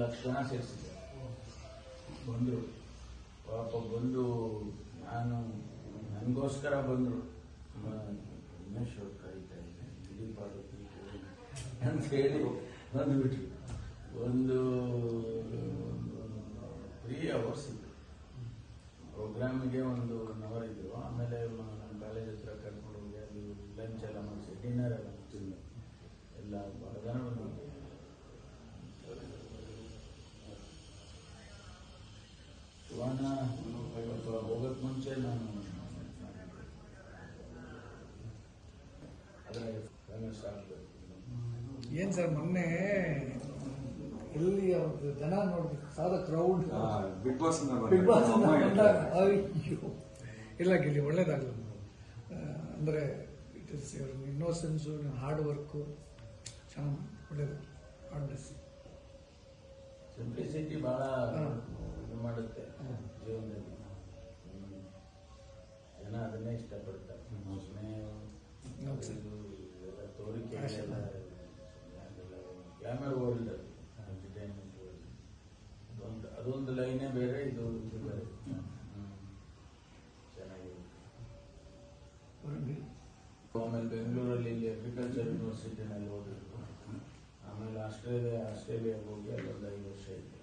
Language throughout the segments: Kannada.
ಲಕ್ಷ ಜನ ಸೇರಿಸಿದ್ದೆ ಬಂದರು. ಪಾಪ ಬಂದು ನಾನು ನನಗೋಸ್ಕರ ಬಂದರು. ಉಮೇಶ್ ಅವ್ರು ಕರೀತಾ ಇದ್ದೆ ದಿಲೀಪ್ ಅಂತ ಹೇಳಿ ಬಂದುಬಿಟ್ರು. ಒಂದು ತ್ರೀ ಅವರ್ಸ್ ಇತ್ತು. ಪ್ರೋಗ್ರಾಮಿಗೆ ಒಂದು ಒನ್ ಅವರ್ ಇದ್ರು ಆಮೇಲೆ ನಮ್ಮ ಕಾಲೇಜ್ ಹತ್ರ ಕರ್ಕೊಂಡು ಹೋಗಿ ಅಲ್ಲಿ ಲಂಚ್ ಎಲ್ಲ ಮಾಡಿಸಿ ಡಿನ್ನರ್ ಎಲ್ಲ ಮುಗಿಸಿದ್ವಿ ಎಲ್ಲ ಭಾಳ ಜನ ಬಂದಿದ್ರು ಶಿವಣ್ಣ ಇವತ್ತು ಹೋಗಕ್ ಮುಂಚೆ ನಾನು ಏನ್ ಸರ್ ಮೊನ್ನೆ ಎಲ್ಲಿ ಅವ್ರದ್ದು ಜನ ನೋಡ್ಬೇಕು ಸಾದ crowd big boss big boss ಅಯ್ಯೋ. ಇಲ್ಲ ಗಿಲ್ಲಿ ಒಳ್ಳೇದಾಗಲ್ಲ ಅಂದ್ರೆ it is your innocence hard work ಚೆನ್ನಾಗಿ ಒಳ್ಳೇದು ಆರ್ಡ್ನೆಸ್ ಸಿಂಪ್ಲಿಸಿಟಿ ಬಹಳ ಗ್ಲಾಮರ್ ವರ್ಲ್ಡ್ ಎಂಟರ್ಟೈನ್ಮೆಂಟ್ ವರ್ಲ್ಡ್ ಅದೊಂದು ಅದೊಂದು ಲೈನೇ ಬೇರೆ, ಇದು ಇದು ಬೇರೆ. ಚೆನ್ನಾಗಿದೆ. ಆಮೇಲೆ ಬೆಂಗಳೂರಲ್ಲಿ ಇಲ್ಲಿ ಅಗ್ರಿಕಲ್ಚರ್ ಯೂನಿವರ್ಸಿಟಿನಲ್ಲಿ ಓದಿದ್ರು ಆಮೇಲೆ ಆಸ್ಟ್ರೇಲಿಯಾ, ಆಸ್ಟ್ರೇಲಿಯಾಗೆ ಹೋಗಿ ಅಲ್ಲೊಂದು ಐದು ವರ್ಷ ಇದ್ದೆ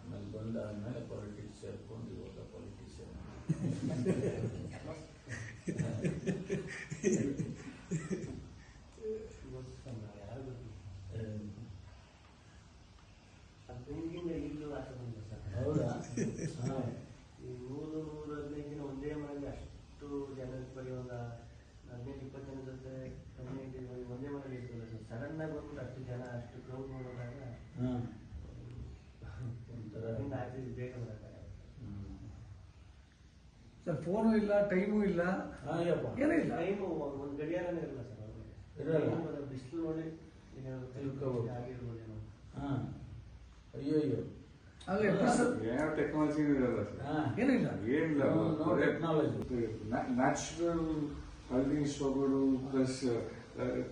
ಆಮೇಲೆ ಬಂದಾದ್ಮೇಲೆ ಪಾಲಿಟಿಕ್ಸ್ ಸೇರ್ಕೊಂಡು ಇವಾಗ ಪಾಲಿಟಿಷಿಯನ್ ಇಲ್ಲೂ ಆಸೆ ಸರ್ ಹೌದಾ. ಈ ನೂರು ನೂರ ಹದಿನೈದು ದಿನ ಒಂದೇ ಮನೆಯಲ್ಲಿ ಅಷ್ಟು ಜನ ಬರೀ ಒಂದು ಹದಿನೈದು ಇಪ್ಪತ್ತು ಜನ ಜೊತೆ ಒಂದೇ ಮನೆಯಲ್ಲಿ ಇರ್ತದೆ ಸರ್ ಸಡನ್ ಆಗಿ ಬಂದ್ಬಿಟ್ಟು ಅಷ್ಟು ಜನ ಅಷ್ಟು ಕ್ರೌಡ್ ನೋಡಿದಾಗ ಅದರಿಂದ ಆಚೆ ಬೇಗ ಸರ್ ಫೋನು ಇಲ್ಲ ಟೈಮು ಇಲ್ಲ. ಏನೂ ಟೈಮು ಒಂದು ಗಡಿಯಾರನೇ ಇರಲ್ಲ ಸರ್ ಇರಲ್ಲ. ಬಿಸಿಲು ನೋಡಿ ತಿಳ್ಕೊಬೋದು. ಆಗಿರ್ಬೋದೇನೋ ಹಾ. ಅಯ್ಯೋ ಅಯ್ಯೋ. ಟೆಕ್ನಾಲಜಿ ಇರಲ್ಲ ಏನಿಲ್ಲ. ಏನಿಲ್ಲ. ಟೆಕ್ನಾಲಜಿ. ನ್ಯಾಚುರಲ್ ಹಳ್ಳಿ ಶೋಗಳು plus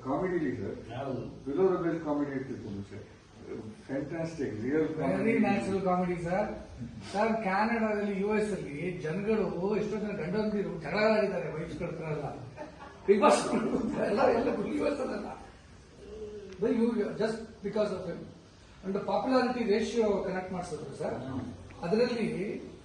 comedy leader below rebel comedy ಇರ್ತಿತ್ತು ಮುಂಚೆ. Fantastic real very natural comedy sir sir ಕ್ಯಾನಡಾದಲ್ಲಿ U S ಅಲ್ಲಿ ಜನಗಳು ಎಷ್ಟೋ ಜನ ಗಂಡಂದಿರು ಜಗಳ ಆಡಿದ್ದಾರೆ ವೈಫ್ಸ್ಗಳ ಹತ್ರ ಎಲ್ಲ. ಬಿಗ್ ಬಾಸ್ ಎಲ್ಲ ಎಲ್ಲ ಯು ಎಸ್ ಅಲ್ಲ you just because of and popularity ratio connect ಮಾಡಿಸಿದ್ರು ಸರ್. ಅದರಲ್ಲಿ